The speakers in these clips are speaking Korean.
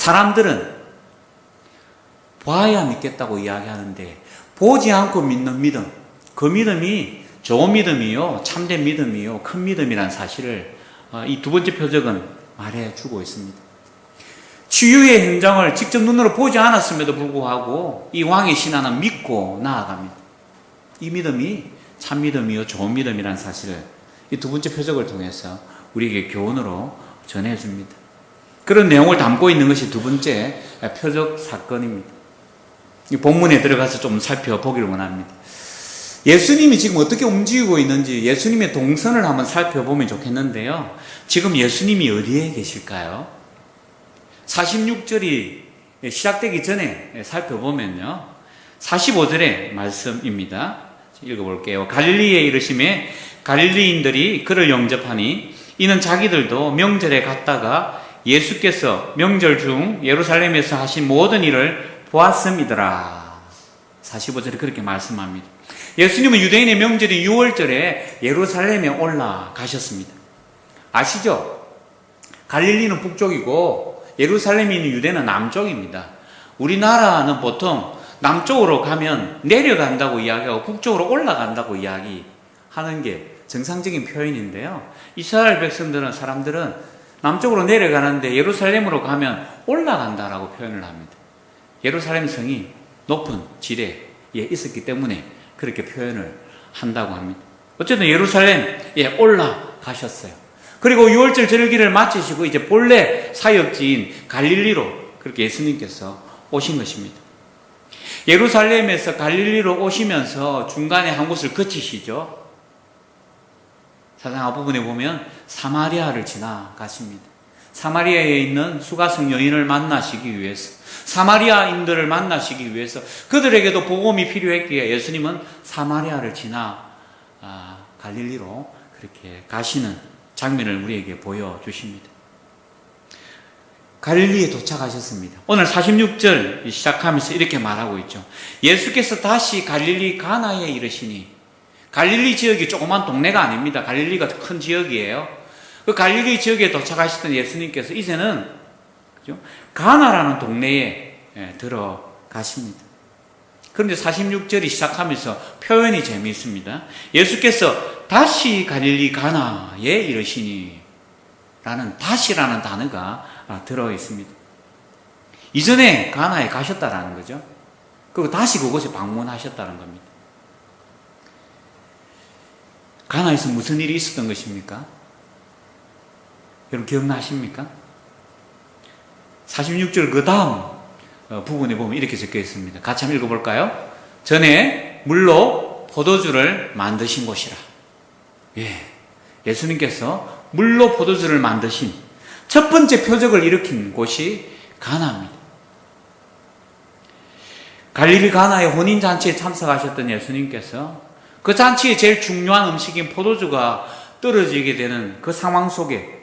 사람들은 봐야 믿겠다고 이야기하는데 보지 않고 믿는 믿음, 그 믿음이 좋은 믿음이요, 참된 믿음이요, 큰 믿음이란 사실을 어, 이두 번째 표적은 말해주고 있습니다. 치유의 현장을 직접 눈으로 보지 않았음에도 불구하고 이 왕의 신하는 믿고 나아갑니다. 이 믿음이 참 믿음이요, 좋은 믿음이란 사실을 이 두 번째 표적을 통해서 우리에게 교훈으로 전해줍니다. 그런 내용을 담고 있는 것이 두 번째 표적 사건입니다. 이 본문에 들어가서 좀 살펴보기를 원합니다. 예수님이 지금 어떻게 움직이고 있는지 예수님의 동선을 한번 살펴보면 좋겠는데요. 지금 예수님이 어디에 계실까요? 46절이 시작되기 전에 살펴보면요. 45절의 말씀입니다. 읽어볼게요. 갈릴리에 이르심에 갈릴리인들이 그를 영접하니 이는 자기들도 명절에 갔다가 예수께서 명절 중 예루살렘에서 하신 모든 일을 보았음이더라. 45절에 그렇게 말씀합니다. 예수님은 유대인의 명절인 6월절에 예루살렘에 올라가셨습니다. 아시죠? 갈릴리는 북쪽이고 예루살렘이 있는 유대는 남쪽입니다. 우리나라는 보통 남쪽으로 가면 내려간다고 이야기하고 북쪽으로 올라간다고 이야기하는 게 정상적인 표현인데요. 이스라엘 백성들은 사람들은 남쪽으로 내려가는데 예루살렘으로 가면 올라간다라고 표현을 합니다. 예루살렘 성이 높은 지대에 있었기 때문에 그렇게 표현을 한다고 합니다. 어쨌든 예루살렘에 올라가셨어요. 그리고 6월절 절기를 마치시고 이제 본래 사역지인 갈릴리로 그렇게 예수님께서 오신 것입니다. 예루살렘에서 갈릴리로 오시면서 중간에 한 곳을 거치시죠. 사상 앞부분에 보면 사마리아를 지나가십니다. 사마리아에 있는 수가성 여인을 만나시기 위해서 사마리아인들을 만나시기 위해서 그들에게도 복음이 필요했기에 예수님은 사마리아를 지나 아, 갈릴리로 그렇게 가시는 장면을 우리에게 보여주십니다. 갈릴리에 도착하셨습니다. 오늘 46절 시작하면서 이렇게 말하고 있죠. 예수께서 다시 갈릴리 가나에 이르시니 갈릴리 지역이 조그만 동네가 아닙니다. 갈릴리가 큰 지역이에요. 그 갈릴리 지역에 도착하시던 예수님께서 이제는 그죠? 가나라는 동네에 예, 들어가십니다. 그런데 46절이 시작하면서 표현이 재미있습니다. 예수께서 다시 갈릴리 가나에 이르시니 라는 다시라는 단어가 아, 들어 있습니다. 이전에 가나에 가셨다라는 거죠. 그리고 다시 그곳에 방문하셨다는 겁니다. 가나에서 무슨 일이 있었던 것입니까? 여러분 기억나십니까? 46절 그 다음 어, 부분에 보면 이렇게 적혀 있습니다. 같이 한번 읽어볼까요? 전에 물로 포도주를 만드신 곳이라. 예. 예수님께서 물로 포도주를 만드신 첫 번째 표적을 일으킨 곳이 가나입니다. 갈릴리 가나의 혼인 잔치에 참석하셨던 예수님께서 그 잔치의 제일 중요한 음식인 포도주가 떨어지게 되는 그 상황 속에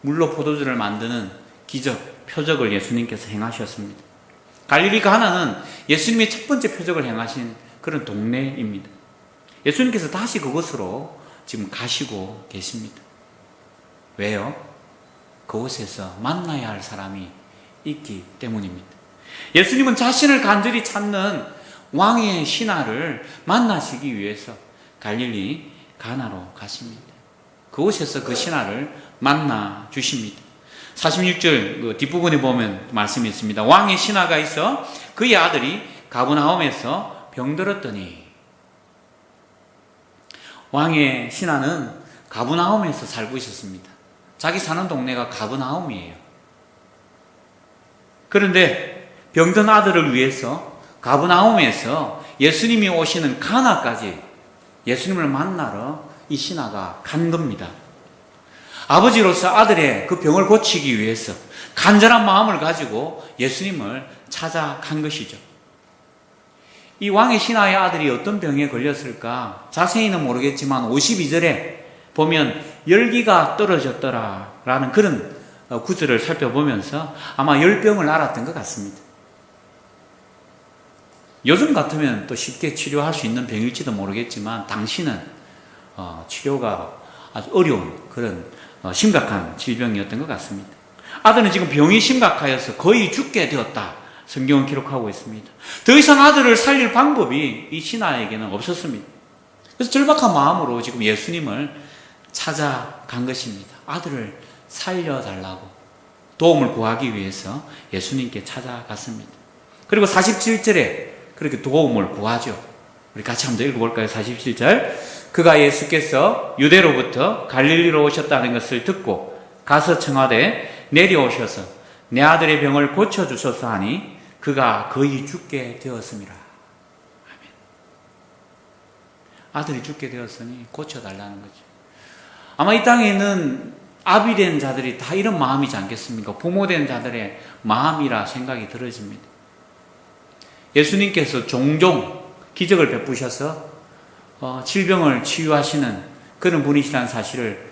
물로 포도주를 만드는 기적, 표적을 예수님께서 행하셨습니다. 갈릴리 가나는 예수님의 첫 번째 표적을 행하신 그런 동네입니다. 예수님께서 다시 그곳으로 지금 가시고 계십니다. 왜요? 그곳에서 만나야 할 사람이 있기 때문입니다. 예수님은 자신을 간절히 찾는 왕의 신하를 만나시기 위해서 갈릴리 가나로 가십니다. 그곳에서 그 신하를 만나 주십니다. 46절 그 뒷부분에 보면 말씀이 있습니다. 왕의 신하가 있어 그의 아들이 가브나움에서 병들었더니 왕의 신하는 가브나움에서 살고 있었습니다. 자기 사는 동네가 가브나움이에요. 그런데 병든 아들을 위해서 가브나움에서 예수님이 오시는 가나까지 예수님을 만나러 이 신하가 간 겁니다. 아버지로서 아들의 그 병을 고치기 위해서 간절한 마음을 가지고 예수님을 찾아간 것이죠. 이 왕의 신하의 아들이 어떤 병에 걸렸을까? 자세히는 모르겠지만 52절에 보면 열기가 떨어졌더라 라는 그런 구절을 살펴보면서 아마 열병을 알았던 것 같습니다. 요즘 같으면 또 쉽게 치료할 수 있는 병일지도 모르겠지만 당시는 치료가 아주 어려운 그런 심각한 질병이었던 것 같습니다. 아들은 지금 병이 심각하여서 거의 죽게 되었다. 성경은 기록하고 있습니다. 더 이상 아들을 살릴 방법이 이 신하에게는 없었습니다. 그래서 절박한 마음으로 지금 예수님을 찾아간 것입니다. 아들을 살려달라고 도움을 구하기 위해서 예수님께 찾아갔습니다. 그리고 47절에 그렇게 도움을 구하죠. 우리 같이 한번 읽어볼까요? 47절. 그가 예수께서 유대로부터 갈릴리로 오셨다는 것을 듣고 가서 청하되 내려오셔서 내 아들의 병을 고쳐주소서 하니 그가 거의 죽게 되었습니다. 아멘. 아들이 죽게 되었으니 고쳐달라는 거죠. 아마 이 땅에 있는 아비 된 자들이 다 이런 마음이지 않겠습니까? 부모 된 자들의 마음이라 생각이 들어집니다. 예수님께서 종종 기적을 베푸셔서 어, 질병을 치유하시는 그런 분이시라는 사실을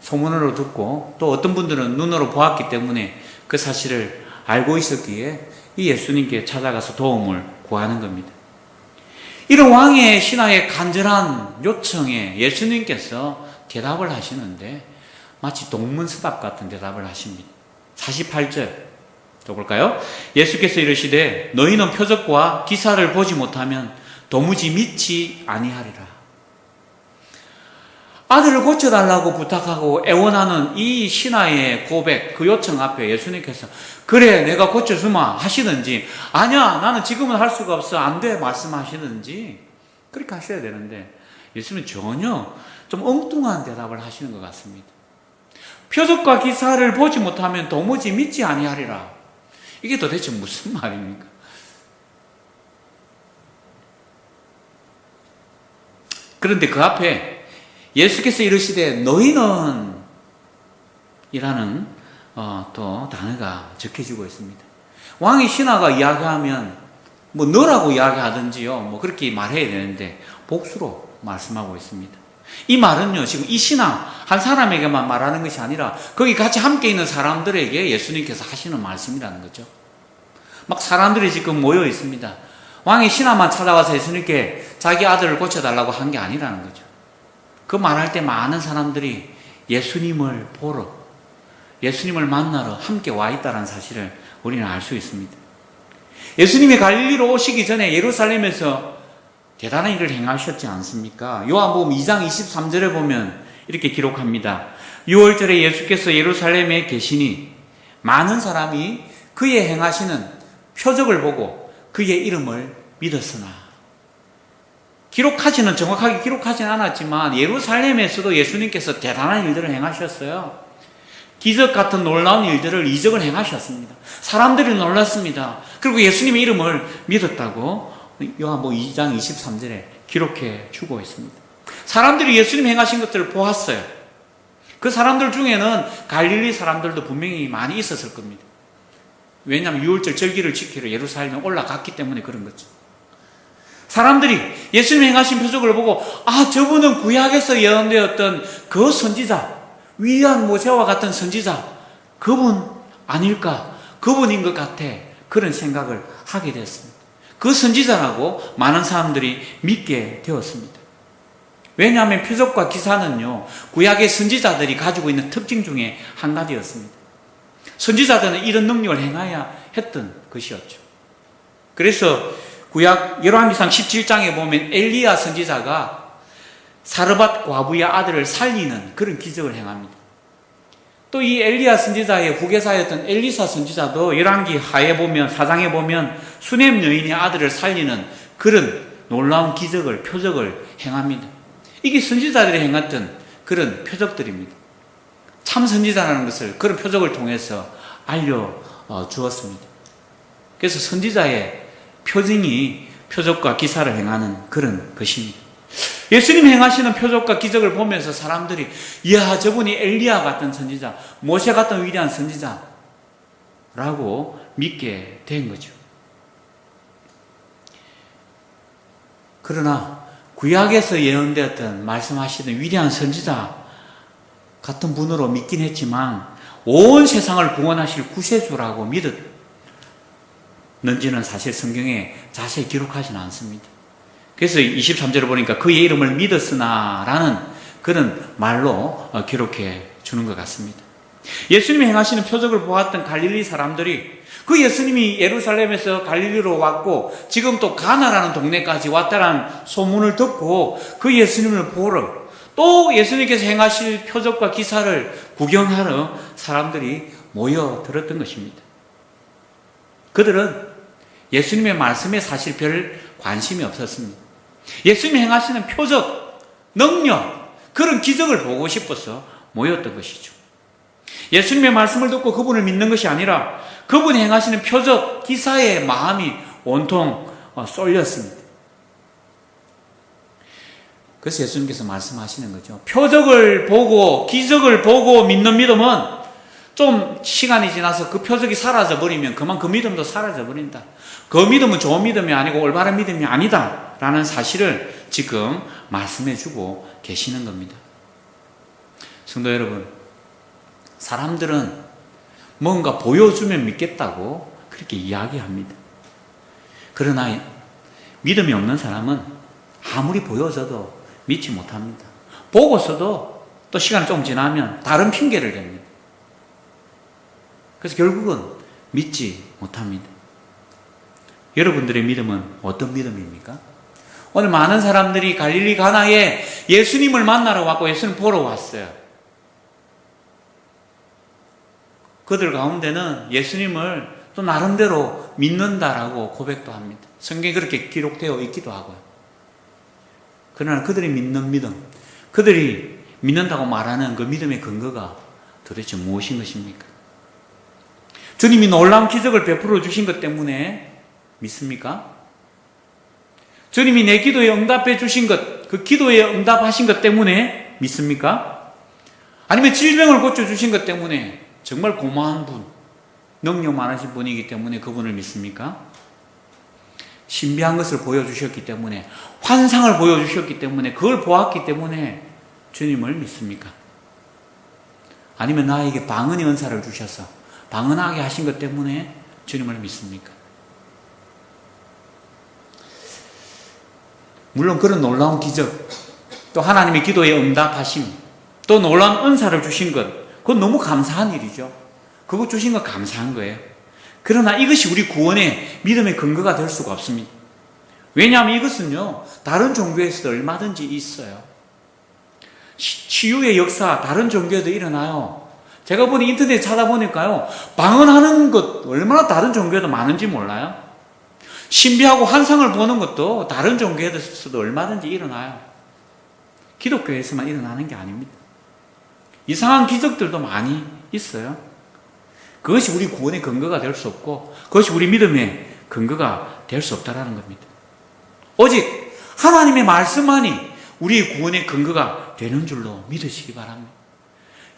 소문으로 듣고 또 어떤 분들은 눈으로 보았기 때문에 그 사실을 알고 있었기에 이 예수님께 찾아가서 도움을 구하는 겁니다. 이런 왕의 신하의 간절한 요청에 예수님께서 대답을 하시는데 마치 동문서답 같은 대답을 하십니다. 48절 또 볼까요? 예수께서 이르시되 너희는 표적과 기사를 보지 못하면 도무지 믿지 아니하리라. 아들을 고쳐달라고 부탁하고 애원하는 이 신하의 고백, 그 요청 앞에 예수님께서 그래 내가 고쳐주마 하시든지 아니야 나는 지금은 할 수가 없어 안 돼 말씀하시든지 그렇게 하셔야 되는데 예수님은 전혀 좀 엉뚱한 대답을 하시는 것 같습니다. 표적과 기사를 보지 못하면 도무지 믿지 아니하리라. 이게 도대체 무슨 말입니까? 그런데 그 앞에 예수께서 이르시되 너희는 이라는 어, 또 단어가 적혀지고 있습니다. 왕이 신하가 이야기하면 뭐 너라고 이야기하든지요. 뭐 그렇게 말해야 되는데 복수로 말씀하고 있습니다. 이 말은요, 지금 이 신앙, 한 사람에게만 말하는 것이 아니라, 거기 같이 함께 있는 사람들에게 예수님께서 하시는 말씀이라는 거죠. 막 사람들이 지금 모여 있습니다. 왕이 신하만 찾아와서 예수님께 자기 아들을 고쳐달라고 한 게 아니라는 거죠. 그 말할 때 많은 사람들이 예수님을 보러, 예수님을 만나러 함께 와 있다는 사실을 우리는 알 수 있습니다. 예수님이 갈릴리로 오시기 전에 예루살렘에서 대단한 일을 행하셨지 않습니까? 요한복음 2장 23절에 보면 이렇게 기록합니다. 6월절에 예수께서 예루살렘에 계시니 많은 사람이 그의 행하시는 표적을 보고 그의 이름을 믿었으나 기록하지는 정확하게 기록하지는 않았지만 예루살렘에서도 예수님께서 대단한 일들을 행하셨어요. 기적 같은 놀라운 일들을 이적을 행하셨습니다. 사람들이 놀랐습니다. 그리고 예수님의 이름을 믿었다고 요한복음 2장 23절에 기록해 주고 있습니다. 사람들이 예수님 행하신 것들을 보았어요. 그 사람들 중에는 갈릴리 사람들도 분명히 많이 있었을 겁니다. 왜냐하면 6월절 절기를 지키러 예루살렘에 올라갔기 때문에 그런 거죠. 사람들이 예수님 행하신 표적을 보고 아 저분은 구약에서 예언되었던 그 선지자 위대한 모세와 같은 선지자 그분 아닐까 그분인 것 같아 그런 생각을 하게 됐습니다. 그 선지자라고 많은 사람들이 믿게 되었습니다. 왜냐하면 표적과 기사는요 구약의 선지자들이 가지고 있는 특징 중에 한 가지였습니다. 선지자들은 이런 능력을 행해야 했던 것이었죠. 그래서 구약 열왕기상 17장에 보면 엘리야 선지자가 사르밧 과부의 아들을 살리는 그런 기적을 행합니다. 또 이 엘리야 선지자의 후계사였던 엘리사 선지자도 열왕기 하에 보면 사장에 보면 수넴 여인의 아들을 살리는 그런 놀라운 기적을 표적을 행합니다. 이게 선지자들이 행했던 그런 표적들입니다. 참 선지자라는 것을 그런 표적을 통해서 알려 주었습니다. 그래서 선지자의 표징이 표적과 기사를 행하는 그런 것입니다. 예수님 행하시는 표적과 기적을 보면서 사람들이 이야 저분이 엘리야 같은 선지자, 모세 같은 위대한 선지자라고 믿게 된 거죠. 그러나 구약에서 예언되었던 말씀하시던 위대한 선지자 같은 분으로 믿긴 했지만 온 세상을 구원하실 구세주라고 믿었는지는 사실 성경에 자세히 기록하지는 않습니다. 그래서 23절을 보니까 그의 이름을 믿었으나 라는 그런 말로 기록해 주는 것 같습니다. 예수님이 행하시는 표적을 보았던 갈릴리 사람들이 그 예수님이 예루살렘에서 갈릴리로 왔고 지금 또 가나라는 동네까지 왔다라는 소문을 듣고 그 예수님을 보러 또 예수님께서 행하실 표적과 기사를 구경하러 사람들이 모여들었던 것입니다. 그들은 예수님의 말씀에 사실 별 관심이 없었습니다. 예수님이 행하시는 표적, 능력, 그런 기적을 보고 싶어서 모였던 것이죠. 예수님의 말씀을 듣고 그분을 믿는 것이 아니라 그분이 행하시는 표적, 기사의 마음이 온통 어, 쏠렸습니다. 그래서 예수님께서 말씀하시는 거죠. 표적을 보고, 기적을 보고 믿는 믿음은 좀 시간이 지나서 그 표적이 사라져 버리면 그만 그 믿음도 사라져 버린다. 그 믿음은 좋은 믿음이 아니고 올바른 믿음이 아니 다. 라는 사실을 지금 말씀해 주고 계시는 겁니다. 성도 여러분, 사람들은 뭔가 보여주면 믿겠다고 그렇게 이야기합니다. 그러나 믿음이 없는 사람은 아무리 보여줘도 믿지 못합니다. 보고서도 또 시간이 좀 지나면 다른 핑계를 댑니다. 그래서 결국은 믿지 못합니다. 여러분들의 믿음은 어떤 믿음입니까? 오늘 많은 사람들이 갈릴리 가나에 예수님을 만나러 왔고 예수님 보러 왔어요. 그들 가운데는 예수님을 또 나름대로 믿는다라고 고백도 합니다. 성경에 그렇게 기록되어 있기도 하고요. 그러나 그들이 믿는 믿음, 그들이 믿는다고 말하는 그 믿음의 근거가 도대체 무엇인 것입니까? 주님이 놀라운 기적을 베풀어 주신 것 때문에 믿습니까? 주님이 내 기도에 응답해 주신 것, 그 기도에 응답하신 것 때문에 믿습니까? 아니면 질병을 고쳐 주신 것 때문에 정말 고마운 분, 능력 많으신 분이기 때문에 그분을 믿습니까? 신비한 것을 보여주셨기 때문에, 환상을 보여주셨기 때문에, 그걸 보았기 때문에 주님을 믿습니까? 아니면 나에게 방언의 은사를 주셔서 방언하게 하신 것 때문에 주님을 믿습니까? 물론 그런 놀라운 기적, 또 하나님의 기도에 응답하심, 또 놀라운 은사를 주신 것, 그건 너무 감사한 일이죠. 그거 주신 거 감사한 거예요. 그러나 이것이 우리 구원의 믿음의 근거가 될 수가 없습니다. 왜냐하면 이것은요, 다른 종교에서도 얼마든지 있어요. 치유의 역사, 다른 종교에도 일어나요. 제가 보니 인터넷 찾아보니까요, 방언하는 것 얼마나 다른 종교에도 많은지 몰라요. 신비하고 환상을 보는 것도 다른 종교에서도 얼마든지 일어나요. 기독교에서만 일어나는 게 아닙니다. 이상한 기적들도 많이 있어요. 그것이 우리 구원의 근거가 될 수 없고, 그것이 우리 믿음의 근거가 될 수 없다라는 겁니다. 오직 하나님의 말씀만이 우리의 구원의 근거가 되는 줄로 믿으시기 바랍니다.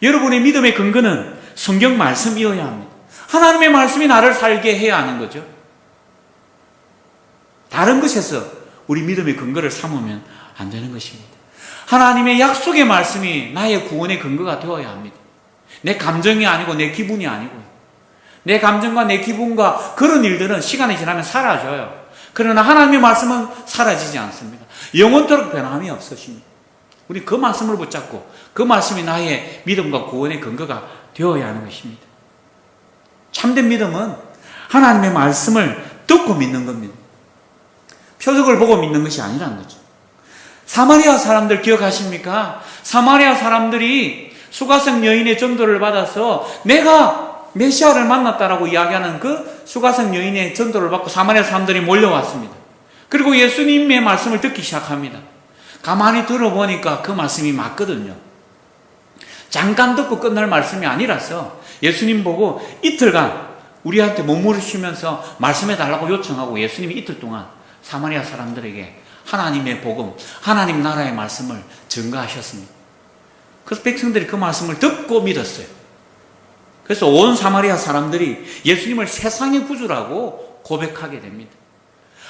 여러분의 믿음의 근거는 성경 말씀이어야 합니다. 하나님의 말씀이 나를 살게 해야 하는 거죠. 다른 것에서 우리 믿음의 근거를 삼으면 안 되는 것입니다. 하나님의 약속의 말씀이 나의 구원의 근거가 되어야 합니다. 내 감정이 아니고 내 기분이 아니고 내 감정과 내 기분과 그런 일들은 시간이 지나면 사라져요. 그러나 하나님의 말씀은 사라지지 않습니다. 영원토록 변함이 없으십니다. 우리 그 말씀을 붙잡고 그 말씀이 나의 믿음과 구원의 근거가 되어야 하는 것입니다. 참된 믿음은 하나님의 말씀을 듣고 믿는 겁니다. 표적을 보고 믿는 것이 아니라는 거죠. 사마리아 사람들 기억하십니까? 사마리아 사람들이 수가성 여인의 전도를 받아서 내가 메시아를 만났다라고 이야기하는 그 수가성 여인의 전도를 받고 사마리아 사람들이 몰려왔습니다. 그리고 예수님의 말씀을 듣기 시작합니다. 가만히 들어보니까 그 말씀이 맞거든요. 잠깐 듣고 끝날 말씀이 아니라서 예수님 보고 이틀간 우리한테 머무르시면서 말씀해 달라고 요청하고 예수님이 이틀 동안 사마리아 사람들에게 하나님의 복음, 하나님 나라의 말씀을 증가하셨습니다. 그래서 백성들이 그 말씀을 듣고 믿었어요. 그래서 온 사마리아 사람들이 예수님을 세상의 구주라고 고백하게 됩니다.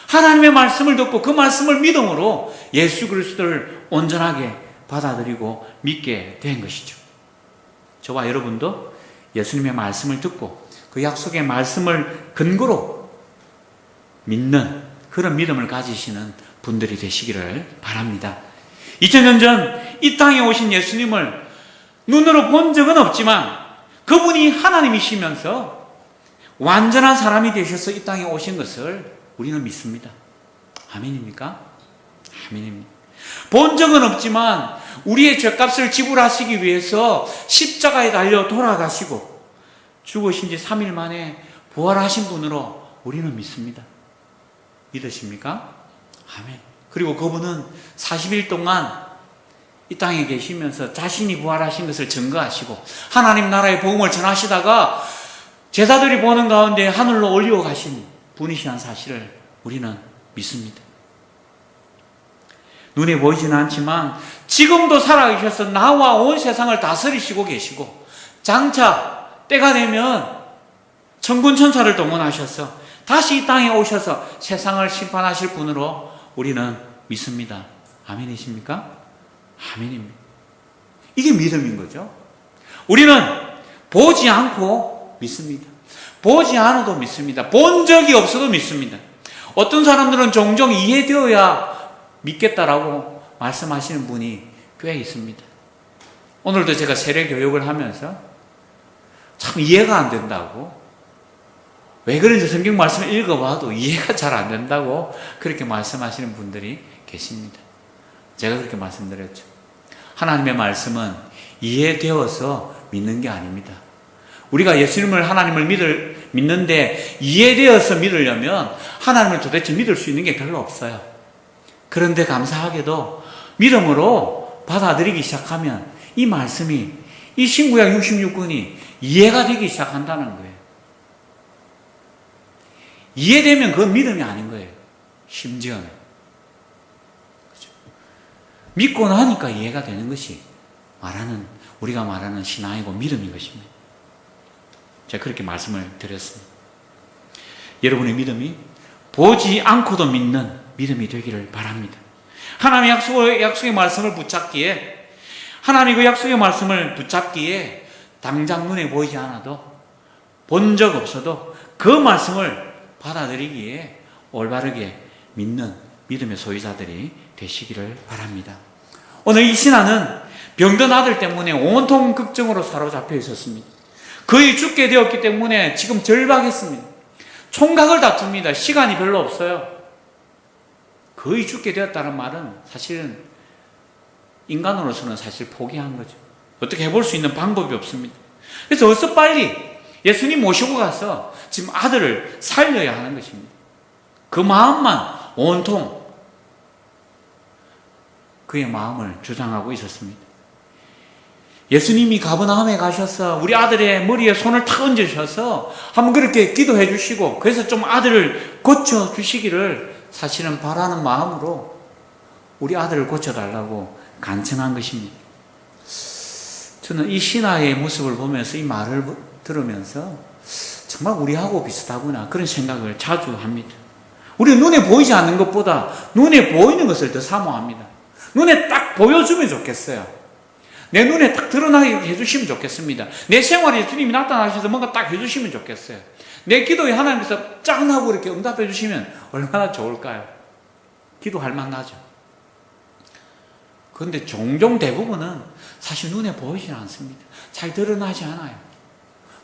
하나님의 말씀을 듣고 그 말씀을 믿음으로 예수 그리스도를 온전하게 받아들이고 믿게 된 것이죠. 저와 여러분도 예수님의 말씀을 듣고 그 약속의 말씀을 근거로 믿는 그런 믿음을 가지시는 분들이 되시기를 바랍니다. 2000년 전 이 땅에 오신 예수님을 눈으로 본 적은 없지만 그분이 하나님이시면서 완전한 사람이 되셔서 이 땅에 오신 것을 우리는 믿습니다. 아멘입니까? 아멘입니다. 본 적은 없지만 우리의 죄값을 지불하시기 위해서 십자가에 달려 돌아가시고 죽으신 지 3일 만에 부활하신 분으로 우리는 믿습니다. 믿으십니까? 아멘. 그리고 그분은 40일 동안 이 땅에 계시면서 자신이 부활하신 것을 증거하시고 하나님 나라의 복음을 전하시다가 제자들이 보는 가운데 하늘로 올리고 가신 분이시한 사실을 우리는 믿습니다. 눈에 보이지는 않지만 지금도 살아계셔서 나와 온 세상을 다스리시고 계시고 장차 때가 되면 천군 천사를 동원하셔서 다시 이 땅에 오셔서 세상을 심판하실 분으로 우리는 믿습니다. 아멘이십니까? 아멘입니다. 이게 믿음인 거죠. 우리는 보지 않고 믿습니다. 보지 않아도 믿습니다. 본 적이 없어도 믿습니다. 어떤 사람들은 종종 이해되어야 믿겠다라고 말씀하시는 분이 꽤 있습니다. 오늘도 제가 세례 교육을 하면서 참 이해가 안 된다고 왜 그런지 성경 말씀을 읽어봐도 이해가 잘 안 된다고 그렇게 말씀하시는 분들이 계십니다. 제가 그렇게 말씀드렸죠. 하나님의 말씀은 이해되어서 믿는 게 아닙니다. 우리가 예수님을 하나님을 믿을, 믿는데 이해되어서 믿으려면 하나님을 도대체 믿을 수 있는 게 별로 없어요. 그런데 감사하게도 믿음으로 받아들이기 시작하면 이 말씀이 이 신구약 66권이 이해가 되기 시작한다는 거예요. 이해되면 그건 믿음이 아닌 거예요. 심지어는. 그죠? 믿고 나니까 이해가 되는 것이 말하는, 우리가 말하는 신앙이고 믿음인 것입니다. 제가 그렇게 말씀을 드렸습니다. 여러분의 믿음이 보지 않고도 믿는 믿음이 되기를 바랍니다. 하나님의 약속의, 약속의 말씀을 붙잡기에, 하나님의 그 약속의 말씀을 붙잡기에 당장 눈에 보이지 않아도 본 적 없어도 그 말씀을 받아들이기에 올바르게 믿는 믿음의 소유자들이 되시기를 바랍니다. 오늘 이 신하는 병든 아들 때문에 온통 걱정으로 사로잡혀 있었습니다. 거의 죽게 되었기 때문에 지금 절박했습니다. 총각을 다툽니다. 시간이 별로 없어요. 거의 죽게 되었다는 말은 사실은 인간으로서는 사실 포기한 거죠. 어떻게 해볼 수 있는 방법이 없습니다. 그래서 어서 빨리 예수님 모시고 가서 지금 아들을 살려야 하는 것입니다. 그 마음만 온통 그의 마음을 주장하고 있었습니다. 예수님이 가버나움에 가셔서 우리 아들의 머리에 손을 탁 얹으셔서 한번 그렇게 기도해 주시고 그래서 좀 아들을 고쳐 주시기를 사실은 바라는 마음으로 우리 아들을 고쳐달라고 간청한 것입니다. 저는 이 신하의 모습을 보면서 이 말을 들으면서 정말 우리하고 비슷하구나 그런 생각을 자주 합니다. 우리 눈에 보이지 않는 것보다 눈에 보이는 것을 더 사모합니다. 눈에 딱 보여주면 좋겠어요. 내 눈에 딱 드러나게 해주시면 좋겠습니다. 내 생활에 주님이 나타나셔서 뭔가 딱 해주시면 좋겠어요. 내 기도에 하나님께서 짠 하고 이렇게 응답해 주시면 얼마나 좋을까요? 기도할 만하죠. 그런데 종종 대부분은 사실 눈에 보이지 않습니다. 잘 드러나지 않아요.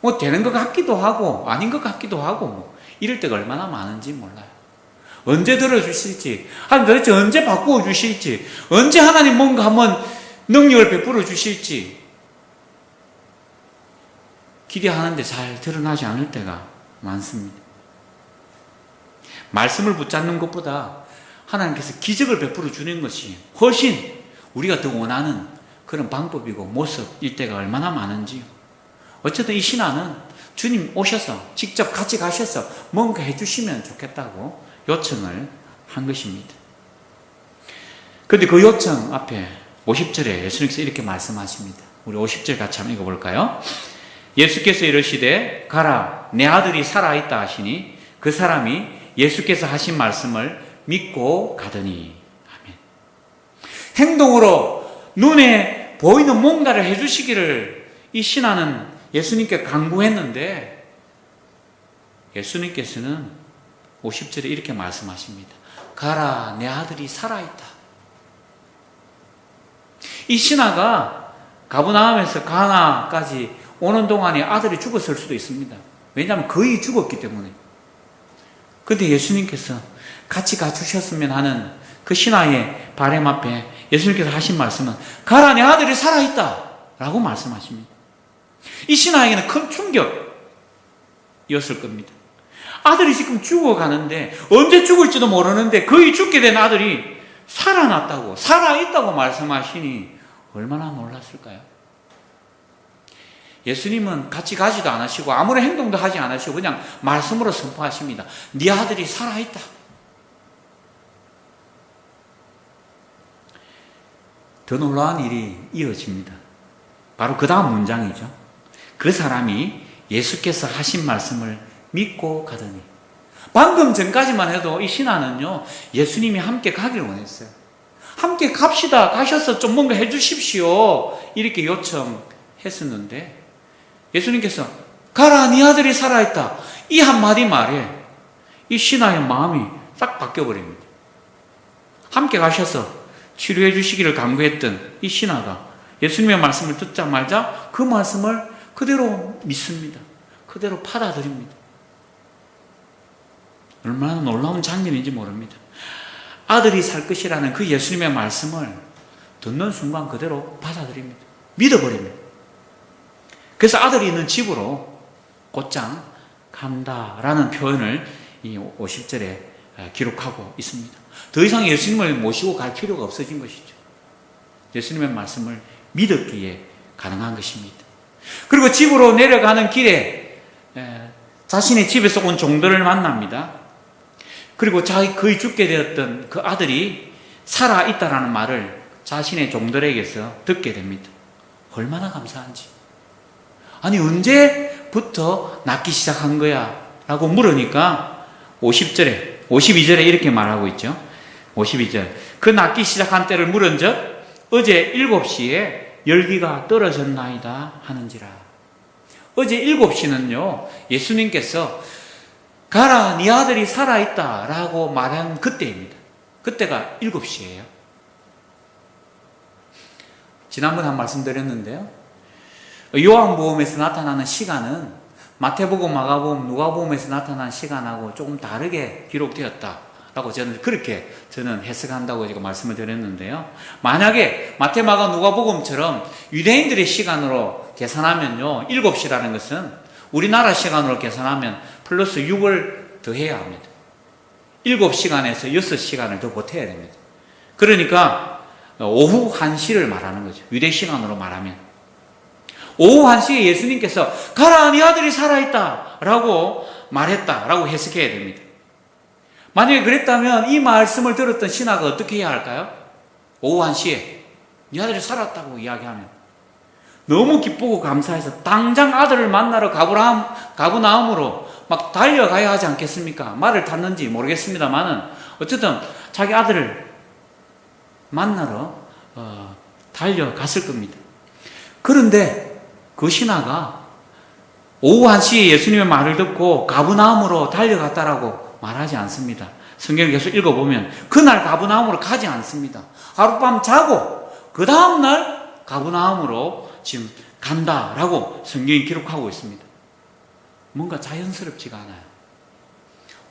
뭐 되는 것 같기도 하고 아닌 것 같기도 하고 뭐 이럴 때가 얼마나 많은지 몰라요. 언제 들어주실지, 하나님 도대체 언제 바꾸어 주실지, 언제 하나님 뭔가 한번 능력을 베풀어 주실지 기대하는데 잘 드러나지 않을 때가 많습니다. 말씀을 붙잡는 것보다 하나님께서 기적을 베풀어 주는 것이 훨씬 우리가 더 원하는 그런 방법이고 모습일 때가 얼마나 많은지요. 어쨌든 이 신하는 주님 오셔서 직접 같이 가셔서 뭔가 해주시면 좋겠다고 요청을 한 것입니다. 그런데 그 요청 앞에 50절에 예수님께서 이렇게 말씀하십니다. 우리 50절 같이 한번 읽어볼까요? 예수께서 이르시되 가라 내 아들이 살아있다 하시니 그 사람이 예수께서 하신 말씀을 믿고 가더니 아멘. 행동으로 눈에 보이는 뭔가를 해주시기를 이 신하는 예수님께 강구했는데 예수님께서는 50절에 이렇게 말씀하십니다. 가라 내 아들이 살아있다. 이 신하가 가브나움에서 가나까지 오는 동안에 아들이 죽었을 수도 있습니다. 왜냐하면 거의 죽었기 때문에. 근데 예수님께서 같이 가주셨으면 하는 그 신하의 바램 앞에 예수님께서 하신 말씀은 가라 내 아들이 살아있다 라고 말씀하십니다. 이 신하에게는 큰 충격이었을 겁니다. 아들이 지금 죽어가는데 언제 죽을지도 모르는데 거의 죽게 된 아들이 살아났다고 살아있다고 말씀하시니 얼마나 놀랐을까요? 예수님은 같이 가지도 않으시고 아무런 행동도 하지 않으시고 그냥 말씀으로 선포하십니다. 네 아들이 살아있다. 더 놀라운 일이 이어집니다. 바로 그 다음 문장이죠. 그 사람이 예수께서 하신 말씀을 믿고 가더니 방금 전까지만 해도 이 신하는요 예수님이 함께 가기를 원했어요. 함께 갑시다 가셔서 좀 뭔가 해주십시오 이렇게 요청했었는데 예수님께서 가라 네 아들이 살아있다 이 한마디 말에 이 신하의 마음이 싹 바뀌어버립니다. 함께 가셔서 치료해 주시기를 강구했던 이 신하가 예수님의 말씀을 듣자마자 그 말씀을 그대로 믿습니다. 그대로 받아들입니다. 얼마나 놀라운 장면인지 모릅니다. 아들이 살 것이라는 그 예수님의 말씀을 듣는 순간 그대로 받아들입니다. 믿어버립니다. 그래서 아들이 있는 집으로 곧장 간다라는 표현을 이 50절에 기록하고 있습니다. 더 이상 예수님을 모시고 갈 필요가 없어진 것이죠. 예수님의 말씀을 믿었기에 가능한 것입니다. 그리고 집으로 내려가는 길에 자신의 집에서 온 종들을 만납니다. 그리고 자기 거의 죽게 되었던 그 아들이 살아 있다라는 말을 자신의 종들에게서 듣게 됩니다. 얼마나 감사한지. 아니 언제부터 낫기 시작한 거야? 라고 물으니까 50절에 52절에 이렇게 말하고 있죠. 52절. 그 낫기 시작한 때를 물은즉 어제 7시에 열기가 떨어졌나이다 하는지라. 어제 7시는요. 예수님께서 가라 네 아들이 살아있다 라고 말한 그때입니다. 그때가 7시예요. 지난번에 한 말씀 드렸는데요. 요한복음에서 나타나는 시간은 마태복음, 마가복음, 누가복음에서 나타난 시간하고 조금 다르게 기록되었다. 라고 저는 그렇게 저는 해석한다고 제가 말씀을 드렸는데요. 만약에 마태, 마가, 누가복음처럼 유대인들의 시간으로 계산하면요. 7시라는 것은 우리나라 시간으로 계산하면 플러스 6을 더해야 합니다. 7시간에서 6시간을 더 보태야 됩니다. 그러니까 오후 1시를 말하는 거죠. 유대 시간으로 말하면. 오후 1시에 예수님께서 가라 네 아들이 살아있다 라고 말했다 라고 해석해야 됩니다. 만약에 그랬다면 이 말씀을 들었던 신하가 어떻게 해야 할까요? 오후 1시에 네 아들이 살았다고 이야기하면 너무 기쁘고 감사해서 당장 아들을 만나러 가브라함, 가브나움으로 막 달려가야 하지 않겠습니까? 말을 탔는지 모르겠습니다만은 어쨌든 자기 아들을 만나러 어, 달려갔을 겁니다. 그런데 그 신하가 오후 1시에 예수님의 말을 듣고 가브나움으로 달려갔다라고 말하지 않습니다. 성경을 계속 읽어보면 그날 가브나움으로 가지 않습니다. 하룻밤 자고 그 다음날 가브나움으로 지금 간다라고 성경이 기록하고 있습니다. 뭔가 자연스럽지가 않아요.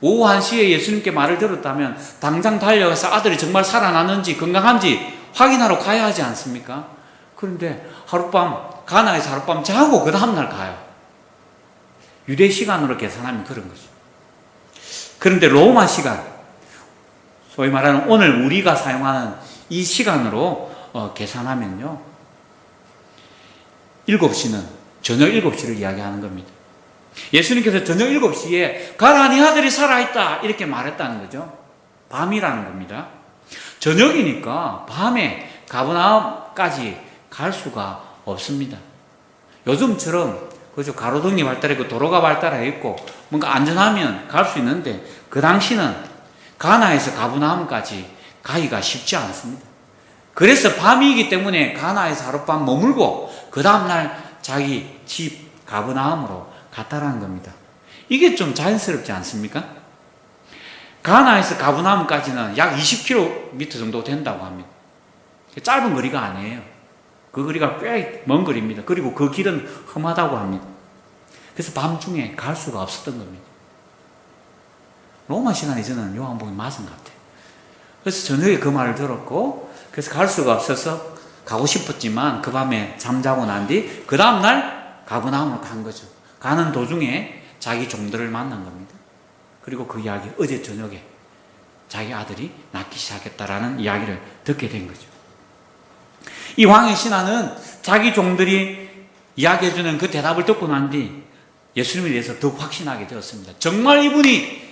오후 1시에 예수님께 말을 들었다면 당장 달려가서 아들이 정말 살아났는지 건강한지 확인하러 가야 하지 않습니까? 그런데 하룻밤 가나에서 하룻밤 자고 그 다음날 가요. 유대 시간으로 계산하면 그런 거죠. 그런데 로마 시간, 소위 말하는 오늘 우리가 사용하는 이 시간으로 어, 계산하면요. 7시는 저녁 7시를 이야기하는 겁니다. 예수님께서 저녁 7시에 가라 네 아들이 살아있다 이렇게 말했다는 거죠. 밤이라는 겁니다. 저녁이니까 밤에 가브나움까지 갈 수가 없습니다. 요즘처럼 그죠 가로등이 발달했고 도로가 발달해 있고 뭔가 안전하면 갈 수 있는데 그 당시는 가나에서 가브나움까지 가기가 쉽지 않습니다. 그래서 밤이기 때문에 가나에서 하룻밤 머물고 그 다음날 자기 집 가브나움으로 갔다라는 겁니다. 이게 좀 자연스럽지 않습니까? 가나에서 가브나움까지는 약 20km 정도 된다고 합니다. 짧은 거리가 아니에요. 그 거리가 꽤 먼 거리입니다. 그리고 그 길은 험하다고 합니다. 그래서 밤중에 갈 수가 없었던 겁니다. 로마 시간에 저는 요한복음이 맞은 것 같아요. 그래서 저녁에 그 말을 들었고, 그래서 갈 수가 없어서 가고 싶었지만 그 밤에 잠자고 난 뒤 그 다음날 가버나움으로 간 거죠. 가는 도중에 자기 종들을 만난 겁니다. 그리고 그 이야기 어제 저녁에 자기 아들이 낳기 시작했다라는 이야기를 듣게 된 거죠. 이 왕의 신하는 자기 종들이 이야기해주는 그 대답을 듣고 난 뒤 예수님에 대해서 더욱 확신하게 되었습니다. 정말 이분이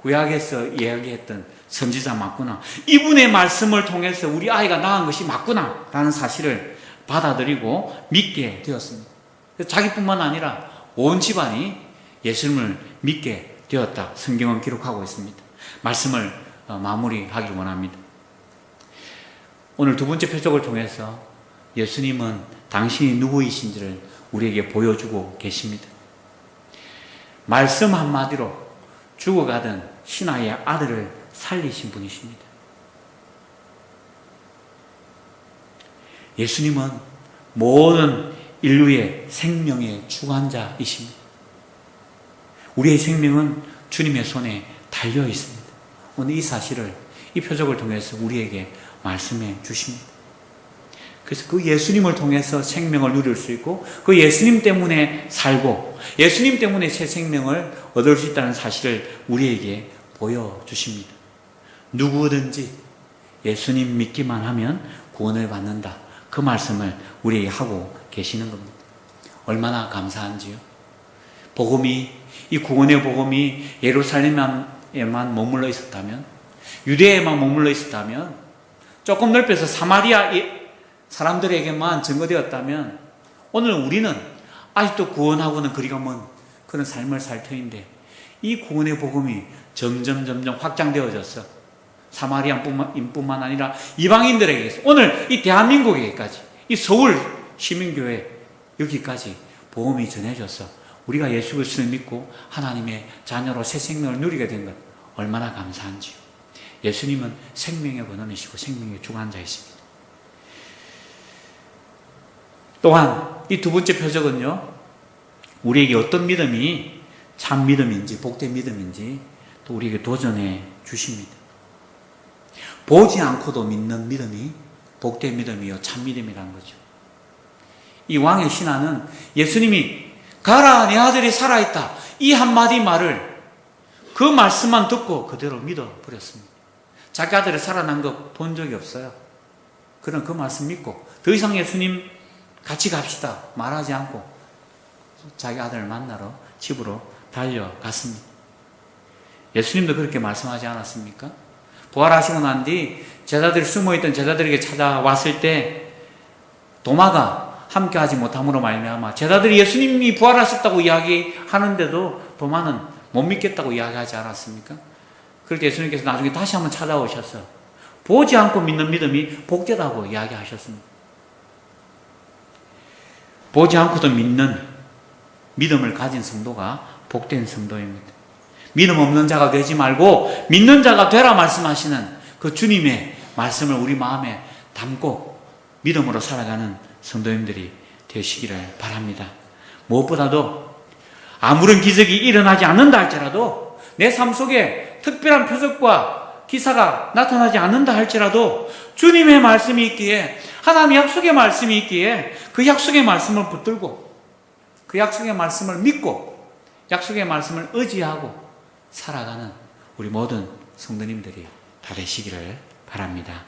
구약에서 이야기했던 선지자 맞구나. 이분의 말씀을 통해서 우리 아이가 낳은 것이 맞구나. 라는 사실을 받아들이고 믿게 되었습니다. 자기뿐만 아니라 온 집안이 예수님을 믿게 되었다. 성경은 기록하고 있습니다. 말씀을 어, 마무리하길 원합니다. 오늘 두 번째 표적을 통해서 예수님은 당신이 누구이신지를 우리에게 보여주고 계십니다. 말씀 한마디로 죽어가던 신하의 아들을 살리신 분이십니다. 예수님은 모든 인류의 생명의 주관자이십니다. 우리의 생명은 주님의 손에 달려 있습니다. 오늘 이 사실을 이 표적을 통해서 우리에게 말씀해 주십니다. 그래서 그 예수님을 통해서 생명을 누릴 수 있고 그 예수님 때문에 살고 예수님 때문에 새 생명을 얻을 수 있다는 사실을 우리에게 보여주십니다. 누구든지 예수님 믿기만 하면 구원을 받는다. 그 말씀을 우리에게 하고 계시는 겁니다. 얼마나 감사한지요. 복음이 이 구원의 복음이 예루살렘에만 머물러 있었다면 유대에만 머물러 있었다면 조금 넓혀서 사마리아 사람들에게만 증거되었다면 오늘 우리는 아직도 구원하고는 거리가 먼 그런 삶을 살 터인데 이 구원의 복음이 점점 점점 확장되어졌어. 사마리아인뿐만 아니라 이방인들에게 오늘 이 대한민국에게까지 이 서울 시민교회 여기까지 복음이 전해졌어. 우리가 예수 그리스도를 믿고 하나님의 자녀로 새 생명을 누리게 된 것 얼마나 감사한지요. 예수님은 생명의 근원이시고 생명의 주관자이십니다. 또한 이 두 번째 표적은요, 우리에게 어떤 믿음이 참 믿음인지 복된 믿음인지 또 우리에게 도전해 주십니다. 보지 않고도 믿는 믿음이 복된 믿음이요 참 믿음이라는 거죠. 이 왕의 신하는 예수님이 가라 내 아들이 살아있다 이 한마디 말을 그 말씀만 듣고 그대로 믿어 버렸습니다. 자기 아들이 살아난 거 본 적이 없어요. 그런 그 말씀 믿고 더 이상 예수님 같이 갑시다 말하지 않고 자기 아들을 만나러 집으로 달려갔습니다. 예수님도 그렇게 말씀하지 않았습니까? 부활하시고 난 뒤 제자들이 숨어있던 제자들에게 찾아왔을 때 도마가 함께하지 못함으로 말미암아 제자들이 예수님이 부활하셨다고 이야기하는데도 도마는 못 믿겠다고 이야기하지 않았습니까? 때 예수님께서 나중에 다시 한번 찾아오셔서 보지 않고 믿는 믿음이 복되다고 이야기하셨습니다. 보지 않고도 믿는 믿음을 가진 성도가 복된 성도입니다. 믿음 없는 자가 되지 말고 믿는 자가 되라 말씀하시는 그 주님의 말씀을 우리 마음에 담고 믿음으로 살아가는 성도님들이 되시기를 바랍니다. 무엇보다도 아무런 기적이 일어나지 않는다 할지라도 내 삶 속에 특별한 표적과 기사가 나타나지 않는다 할지라도 주님의 말씀이 있기에 하나님의 약속의 말씀이 있기에 그 약속의 말씀을 붙들고 그 약속의 말씀을 믿고 약속의 말씀을 의지하고 살아가는 우리 모든 성도님들이 다 되시기를 바랍니다.